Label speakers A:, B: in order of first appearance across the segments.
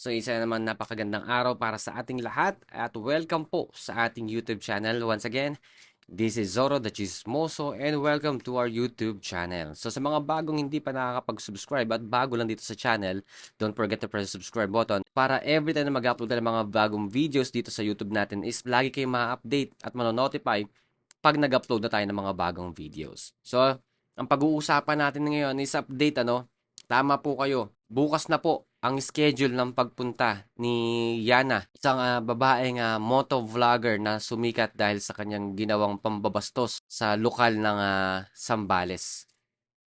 A: So isa na naman napakagandang araw para sa ating lahat at welcome po sa ating YouTube channel. Once again, this is Zoro the Chismoso and welcome to our YouTube channel. So sa mga bagong hindi pa nakakapag-subscribe at bago lang dito sa channel, don't forget to press the subscribe button para every time na mag-upload ng mga bagong videos dito sa YouTube natin is lagi kayong ma-update at manonotify pag nag-upload na tayo ng mga bagong videos. So, ang pag-uusapan natin ngayon is update ano, tama po kayo. Bukas na po ang schedule ng pagpunta ni Yana, isang ah, babaeng uh, moto vlogger na sumikat dahil sa kanyang ginawang pambabastos sa lokal ng ah, Sambales.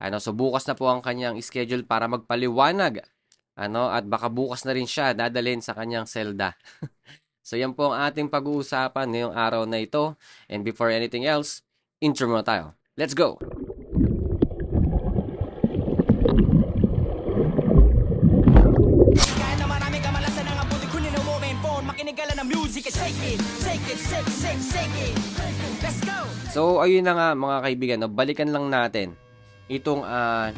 A: Ano, so bukas na po ang kanyang schedule para magpaliwanag. Ano, at baka bukas na rin siya dadalhin sa kanyang selda. so yan po ang ating pag-uusapan ngayong araw na ito. And before anything else, intro muna tayo. Let's go!
B: Ka ng music and shake it Shake it, shake, shake, shake it Let's go!
A: So, ayun na nga mga kaibigan, no, balikan lang natin itong uh,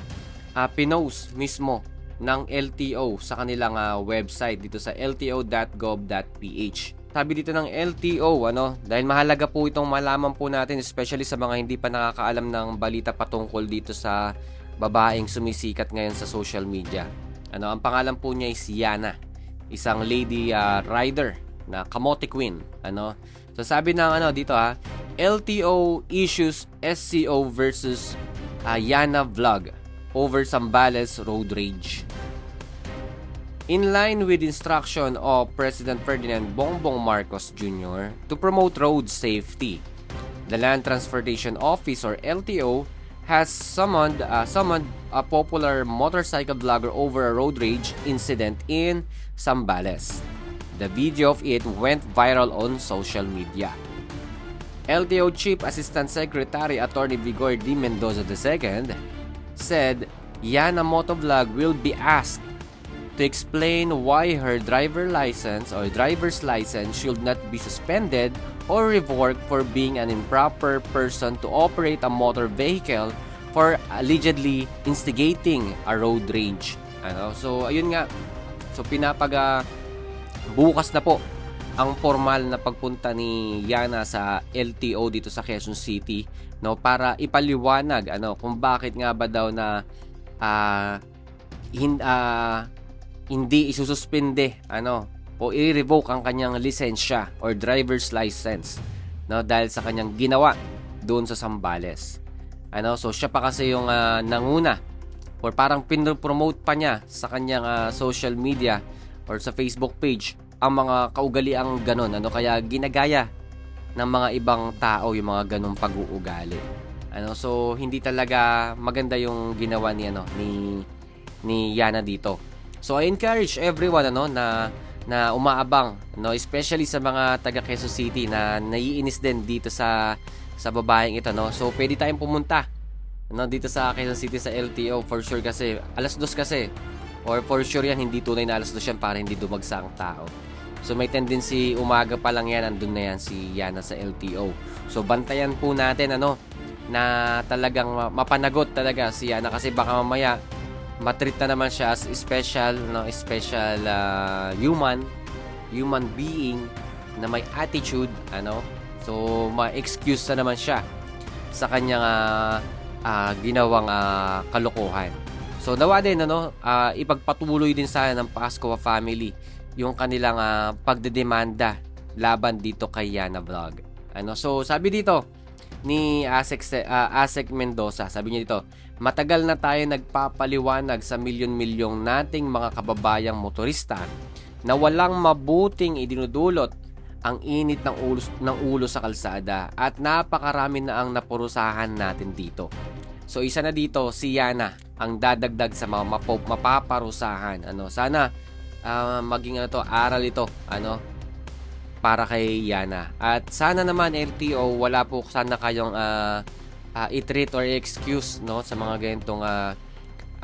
A: uh, pinost mismo ng LTO sa kanilang ah, website dito sa lto.gov.ph. Sabi dito ng LTO, ano, dahil mahalaga po itong malaman po natin, especially sa mga hindi pa nakakaalam ng balita patungkol dito sa babaeng sumisikat ngayon sa social media. Ano, ang pangalan po niya is Yana, isang lady ah, rider na kamote queen, ano. So sabi ng ano dito ha, LTO issues SCO versus ah, Yana vlog over Sambales road rage. In line with instruction of President Ferdinand Bongbong Marcos Jr. to promote road safety, the Land Transportation Office or LTO has summoned uh, summoned a popular motorcycle vlogger over a road rage incident in Sambales. The video of it went viral on social media. LTO Chief Assistant Secretary Attorney Vigor D. Mendoza II said Yana Motovlog will be asked to explain why her driver license or driver's license should not be suspended or revoked for being an improper person to operate a motor vehicle for allegedly instigating a road rage. Ano? So, ayun nga. So, pinapaga bukas na po ang formal na pagpunta ni Yana sa LTO dito sa Quezon City no para ipaliwanag ano kung bakit nga ba daw na ah hin, ah, hindi isususpende ano o i-revoke ang kanyang lisensya or driver's license no dahil sa kanyang ginawa doon sa Sambales. Ano so siya pa kasi yung ah, nanguna or parang pin-promote pa niya sa kanyang ah, social media or sa Facebook page ang mga kaugaliang ganon ano kaya ginagaya ng mga ibang tao yung mga ganong pag-uugali. Ano so hindi talaga maganda yung ginawa ni ano ni ni Yana dito. So I encourage everyone ano na na umaabang no especially sa mga taga Quezon City na naiinis din dito sa sa babaeng ito no. So pwede tayong pumunta no dito sa Quezon City sa LTO for sure kasi alas dos kasi or for sure yan hindi tunay na alas dos yan para hindi dumagsa ang tao. So may tendency umaga pa lang yan andun na yan si Yana sa LTO. So bantayan po natin ano na talagang ma- mapanagot talaga si Yana kasi baka mamaya matreat na naman siya as special no special ah, human human being na may attitude ano so ma-excuse na naman siya sa kanyang ah, ah, ginawang ah, kalokohan so nawa din ano ah, ipagpatuloy din sana ng Pascua family yung kanilang ah, pagdedemanda laban dito kay Yana Vlog ano so sabi dito ni Asek ah, Asek Mendoza sabi niya dito Matagal na tayo nagpapaliwanag sa milyon-milyong nating mga kababayang motorista na walang mabuting idinudulot ang init ng ulo, ng ulo sa kalsada at napakarami na ang napurusahan natin dito. So isa na dito si Yana ang dadagdag sa mga mapop, mapaparusahan. Ano, sana ah, maging ano to, aral ito, ano, para kay Yana. At sana naman LTO wala po sana kayong ah, ah, i-treat or excuse no sa mga ganitong ah,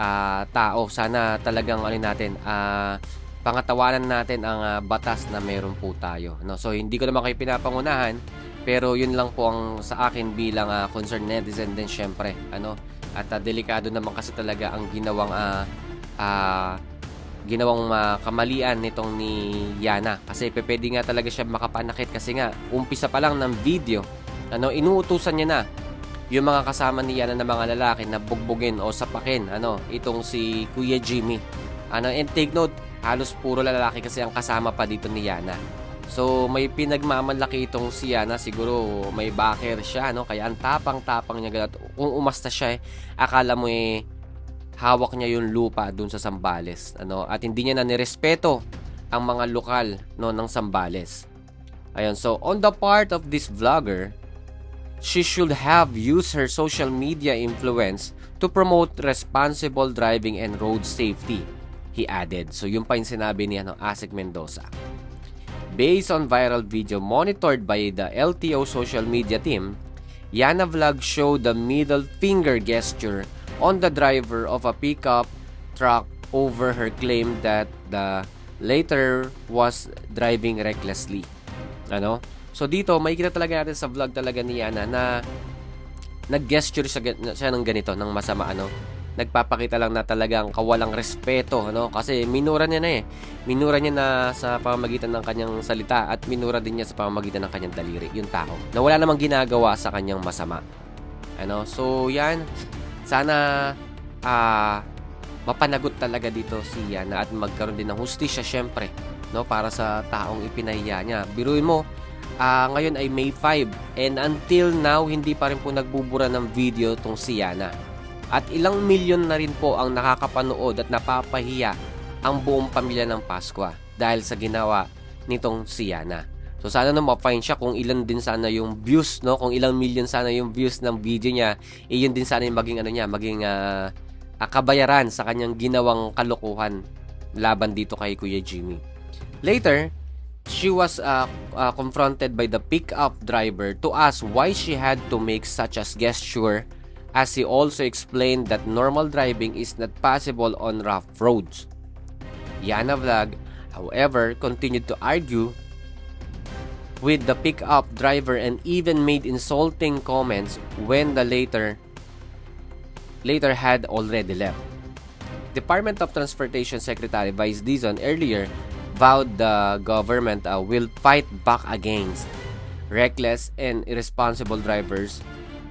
A: ah, tao. Sana talagang ano natin ah, pangatawanan natin ang ah, batas na meron po tayo. No? So hindi ko naman kayo pinapangunahan pero yun lang po ang sa akin bilang ah, concerned netizen din syempre. Ano? At ah, delikado naman kasi talaga ang ginawang ah, ah, ginawang ah, kamalian nitong ni Yana. Kasi pwede nga talaga siya makapanakit kasi nga umpisa pa lang ng video ano? Inuutusan niya na yung mga kasama ni Yana na mga lalaki na bugbugin o sapakin ano? Itong si Kuya Jimmy. Ano? And take note halos puro lalaki kasi ang kasama pa dito ni Yana so may pinagmamalaki itong si Yana siguro may backer siya no? Kaya ang tapang-tapang niya ganun. kung umasta siya eh, akala mo eh hawak niya yung lupa dun sa Sambales ano? At hindi niya na nirespeto ang mga lokal no ng Sambales ayun so on the part of this vlogger she should have used her social media influence to promote responsible driving and road safety he added. So yun pa yung sinabi ni ano Asik Mendoza Based on viral video monitored by the LTO social media team, Yana Vlog showed the middle finger gesture on the driver of a pickup truck over her claim that the later was driving recklessly. Ano? So dito, makikita talaga natin sa vlog talaga ni Yana na nag-gesture siya, siya ng ganito, ng masama ano. Nagpapakita lang na talagang kawalang respeto, ano? Kasi minura niya na eh. Minura niya na sa pamamagitan ng kanyang salita at minura din niya sa pamamagitan ng kanyang daliri, yung tao. Na wala namang ginagawa sa kanyang masama. Ano? So, yan. Sana ah mapanagot talaga dito si Yana at magkaroon din ng hustisya syempre no para sa taong ipinahiya niya. Biruin mo, ah ngayon ay May 5 and until now hindi pa rin po nagbubura ng video tong si Yana. At ilang milyon na rin po ang nakakapanood at napapahiya ang buong pamilya ng Pasko dahil sa ginawa nitong si Yana. So sana na ma-find siya kung ilan din sana yung views, no? Kung ilang million sana yung views ng video niya, eh yun din sana yung maging ano niya, maging ah, kabayaran sa kanyang ginawang kalokohan laban dito kay Kuya Jimmy. Later, she was uh, uh, confronted by the pickup driver to ask why she had to make such a gesture as he also explained that normal driving is not possible on rough roads. Yana Vlog, however, continued to argue with the pickup driver and even made insulting comments when the later later had already left. Department of Transportation Secretary Vice Dizon earlier vowed the government uh, will fight back against reckless and irresponsible drivers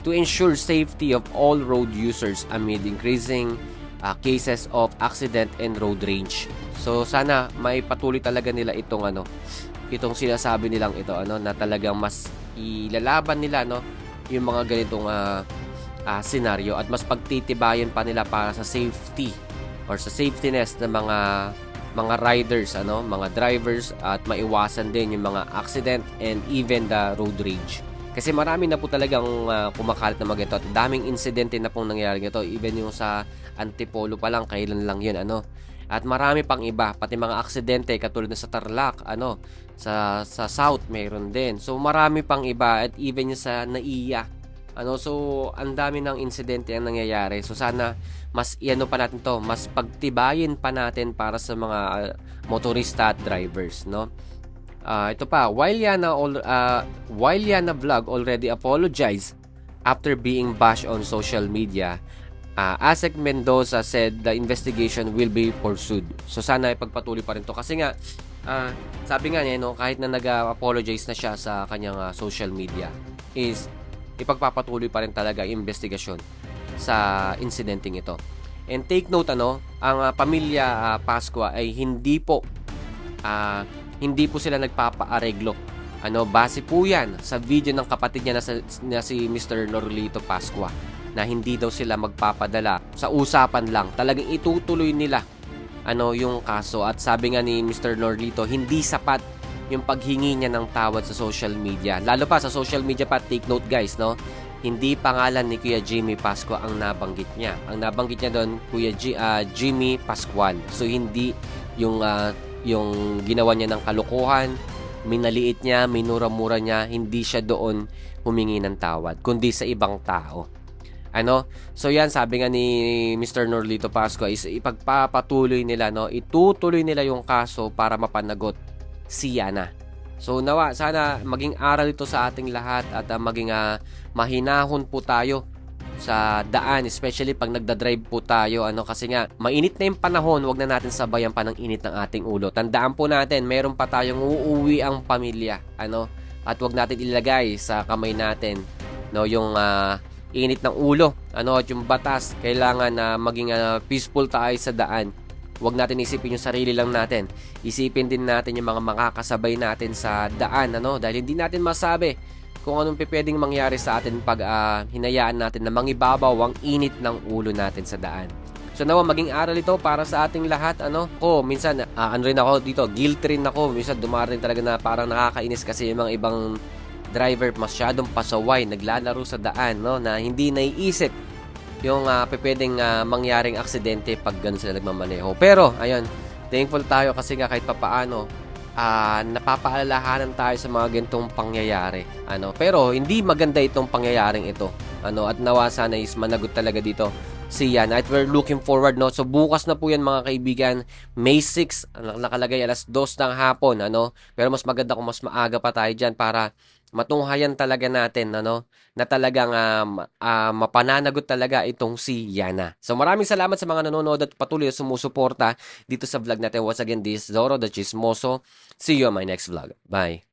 A: to ensure safety of all road users amid increasing uh, cases of accident and road rage. So sana may patuloy talaga nila itong ano, itong sinasabi nilang ito ano na talagang mas ilalaban nila no yung mga ganitong ah, ah, senaryo at mas pagtitibayan pa nila para sa safety or sa safetyness ng mga mga riders ano mga drivers at maiwasan din yung mga accident and even the road rage kasi marami na po talagang ah, kumakalat na mga ito at daming insidente na pong nangyayari ito even yung sa Antipolo pa lang kailan lang yun ano? At marami pang iba pati mga aksidente katulad na sa Tarlac ano? Sa sa South mayroon din. So marami pang iba at even yung sa Naiya ano? So ang dami ng insidente ang nangyayari. So sana mas iano pa natin to mas pagtibayin pa natin para sa mga ah, motorista at drivers no Ah, ito pa while Yana ah, while Yana vlog already apologized after being bashed on social media Ah, Asek Mendoza said the investigation will be pursued. So sana ipagpatuloy pa rin to kasi nga ah, sabi nga niya no kahit na nag-apologize na siya sa kanyang ah, social media is ipagpapatuloy pa rin talaga ang investigasyon sa incidenting ito. And take note ano, ang ah, pamilya ah, Pascua ay hindi po ah, hindi po sila nagpapaareglo. Ano, base po yan sa video ng kapatid niya na, sa, na si Mr. Norlito Pascua na hindi daw sila magpapadala sa usapan lang. Talagang itutuloy nila ano yung kaso at sabi nga ni Mr. Norlito hindi sapat yung paghingi niya ng tawad sa social media. Lalo pa sa social media pa take note guys no. Hindi pangalan ni Kuya Jimmy Pasco ang nabanggit niya. Ang nabanggit niya doon Kuya G, ah, Jimmy Pascual. So hindi yung ah, yung ginawa niya ng kalokohan, minaliit niya, minura-mura niya, hindi siya doon humingi ng tawad, kundi sa ibang tao. Ano? So yan sabi nga ni Mr. Norlito Pasco is ipagpapatuloy nila no, itutuloy nila yung kaso para mapanagot si Yana. So nawa sana maging aral ito sa ating lahat at ah, maging ah, mahinahon po tayo sa daan, especially pag nagda-drive po tayo, ano, kasi nga, mainit na yung panahon, wag na natin sabayan pa ng init ng ating ulo. Tandaan po natin, meron pa tayong uuwi ang pamilya, ano, at wag natin ilagay sa kamay natin, no, yung ah, init ng ulo, ano, at yung batas, kailangan na maging ah, peaceful tayo sa daan. Huwag natin isipin yung sarili lang natin. Isipin din natin yung mga makakasabay natin sa daan, ano, dahil hindi natin masabi kung anong pwedeng mangyari sa atin pag ah, hinayaan natin na mangibabaw ang init ng ulo natin sa daan. So nawa maging aral ito para sa ating lahat ano. Ko minsan ah, ano rin ako dito, guilt rin ako. Minsan dumarating talaga na parang nakakainis kasi yung mga ibang driver masyadong pasaway, naglalaro sa daan no na hindi naiisip yung uh, pwedeng ah, mangyaring aksidente pag ganun sila nagmamaneho. Pero ayun, thankful tayo kasi nga kahit papaano ah napapaalalahanan tayo sa mga ganitong pangyayari. Ano, pero hindi maganda itong pangyayaring ito. Ano, at nawa sana is managot talaga dito si Yan. At we're looking forward, no? So, bukas na po yan, mga kaibigan. May 6, ang nakalagay alas 2 ng hapon, ano? Pero mas maganda kung mas maaga pa tayo dyan para matunghayan talaga natin, ano? Na talagang um, ah, mapananagot talaga itong si Yana. So, maraming salamat sa mga nanonood at patuloy sumusuporta dito sa vlog natin. Once again, this is Zoro, the Chismoso. See you on my next vlog. Bye.